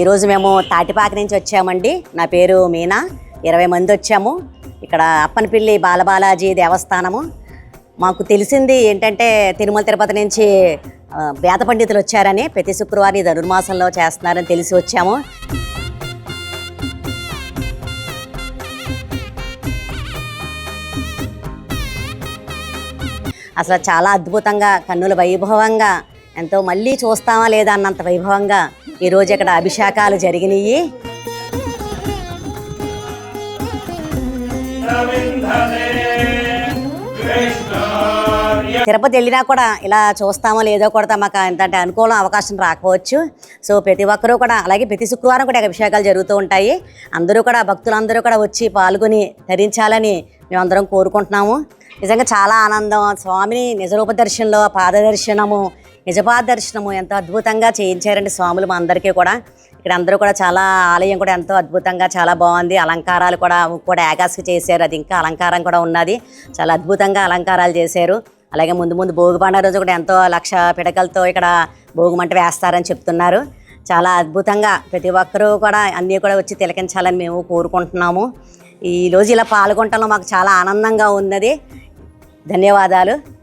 ఈరోజు మేము తాటిపాక నుంచి వచ్చామండి. నా పేరు మీనా. ఇరవై మంది వచ్చాము. ఇక్కడ అప్పనపిల్లి బాలబాలాజీ దేవస్థానము. మాకు తెలిసింది ఏంటంటే తిరుమల తిరుపతి నుంచి వేద పండితులు వచ్చారని ప్రతి శుక్రవారం ఈ ధనుర్మాసంలో చేస్తున్నారని తెలిసి వచ్చాము. అసలు చాలా అద్భుతంగా కన్నుల వైభవంగా ఎంతో మళ్ళీ చూస్తామా లేదా అన్నంత వైభవంగా ఈరోజు ఇక్కడ అభిషేకాలు జరిగినాయి. తిరుపతి వెళ్ళినా కూడా ఇలా చూస్తామో లేదో కూడా మాకు ఏంటంటే అనుకూలం అవకాశం రాకపోవచ్చు. సో ప్రతి ఒక్కరూ కూడా అలాగే ప్రతి శుక్రవారం కూడా అభిషేకాలు జరుగుతూ ఉంటాయి. అందరూ కూడా భక్తులందరూ కూడా వచ్చి పాల్గొని ధరించాలని మేమందరం కోరుకుంటున్నాము. నిజంగా చాలా ఆనందం. స్వామిని నిజరూప దర్శనంలో పాదదర్శనము నిజపాదర్శనము ఎంతో అద్భుతంగా చేయించారండి స్వాములు మా అందరికీ కూడా. ఇక్కడ అందరూ కూడా చాలా ఆలయం కూడా ఎంతో అద్భుతంగా చాలా బాగుంది. అలంకారాలు కూడా కూడా ఏకాశకి చేశారు. అది ఇంకా అలంకారం కూడా ఉన్నది. చాలా అద్భుతంగా అలంకారాలు చేశారు. అలాగే ముందు ముందు భోగి పండుగ రోజు కూడా ఎంతో లక్ష పిడకలతో ఇక్కడ భోగి మంట వేస్తారని చెప్తున్నారు. చాలా అద్భుతంగా ప్రతి ఒక్కరూ కూడా అన్నీ కూడా వచ్చి తిలకించాలని మేము కోరుకుంటున్నాము. ఈ రోజు ఇలా పాల్గొనటంలో మాకు చాలా ఆనందంగా ఉన్నది. ధన్యవాదాలు.